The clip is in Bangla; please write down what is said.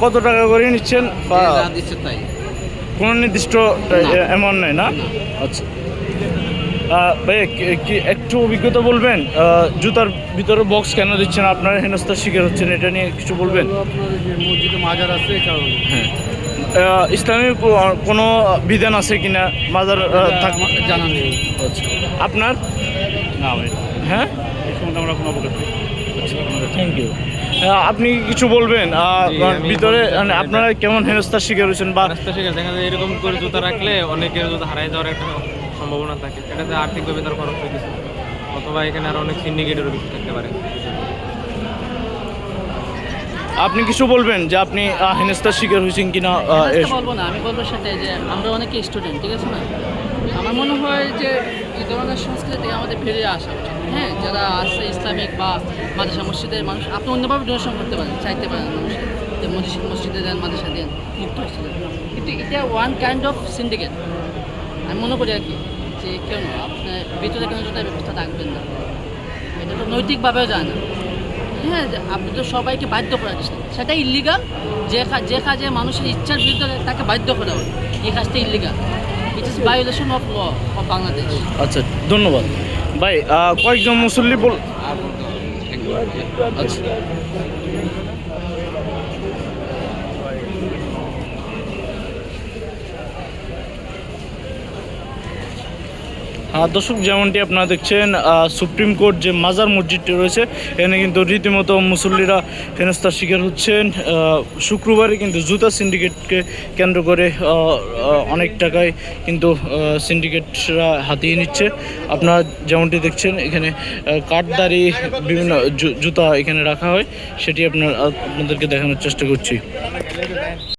কত টাকা করে নিচ্ছেন? কোনো নির্দিষ্ট অ্যামাউন্ট নেই না? আচ্ছা। ভাইয়া কি- একটু অভিজ্ঞতা বলবেন? জুতার ভিতরে বক্স কেন দিচ্ছেন? আপনারা হেনস্থার শিকার হচ্ছেন এটা নিয়ে কিছু বলবেন? আপনার যে মসজিদে মাজার আছে হ্যাঁ। ইসলামী কোনো বিধান আছে কিনা? মাজার জানা নেই। আচ্ছা। আপনার? না ভাই। হ্যাঁ? আমরা কোনো থ্যাংক ইউ আপনি কিছু বলবেন? আহ, ভিতরে মানে আপনারা কেমন হেনস্থার শিকার হয়েছেন বা ঠিক আছে দেখা যায় এরকম করে জুতা রাখলে অনেকের জুতা হারাই যাওয়ার একটা সম্ভাবনা থাকে। এটাতে আর্থিকভাবে তার খরচ হয়ে গেছে অথবা এখানে আরও অনেক সিন্ডিকেটেরও কিছু থাকতে পারে। আপনি কিছু বলবেন যে আপনি হেনস্থার শিকার হয়েছেন কিনা বলব না আমি বলব সেটাই যে আমরা অনেকে স্টুডেন্ট ঠিক আছে না? আমার মনে হয় যে এই ধরনের সংস্কৃতি আমাদের ফিরে আসা উচিত। হ্যাঁ যারা আছে ইসলামিক বা মাদ্রাসা মসজিদের মানুষ, আপনি অন্যভাবে ডোনেশন করতে পারেন, চাইতে পারেন মানুষ। যে মসজিদ, মসজিদে দেন মাদ্রাসা দেন মুক্ত হচ্ছে কিন্তু এটা ওয়ান কাইন্ড অফ সিন্ডিকেট আমি মনে করি আর কি যে কেন আপনার ভিতরে কেন জুতার ব্যবস্থা থাকবেন না, এটা তো নৈতিকভাবেও যায় না। হ্যাঁ আপনি তো সবাইকে বাধ্য করা যাচ্ছে না। সেটা ইলিগাল যে যে কাজে মানুষের ইচ্ছার বিরুদ্ধে তাকে বাধ্য করা হয়, এই কাজটা illegal it is violation of law of Bangladesh আচ্ছা ধন্যবাদ। ভাই কয়েকজন মুসল্লি বল দর্শক যেমনটি আপনারা দেখছেন সুপ্রিম কোর্ট যে মাজার মসজিদটি রয়েছে, এখানে কিন্তু রীতিমতো মুসল্লিরা হেনস্থার শিকার হচ্ছেন। শুক্রবারে কিন্তু জুতা সিন্ডিকেটকে কেন্দ্র করে অনেক টাকায় কিন্তু সিন্ডিকেটরা হাতিয়ে নিচ্ছে। আপনারা যেমনটি দেখছেন, এখানে কাঠদারি বিভিন্ন জুতা এখানে রাখা হয়। সেটি আপনার আপনাদেরকে দেখানোর চেষ্টা করছি।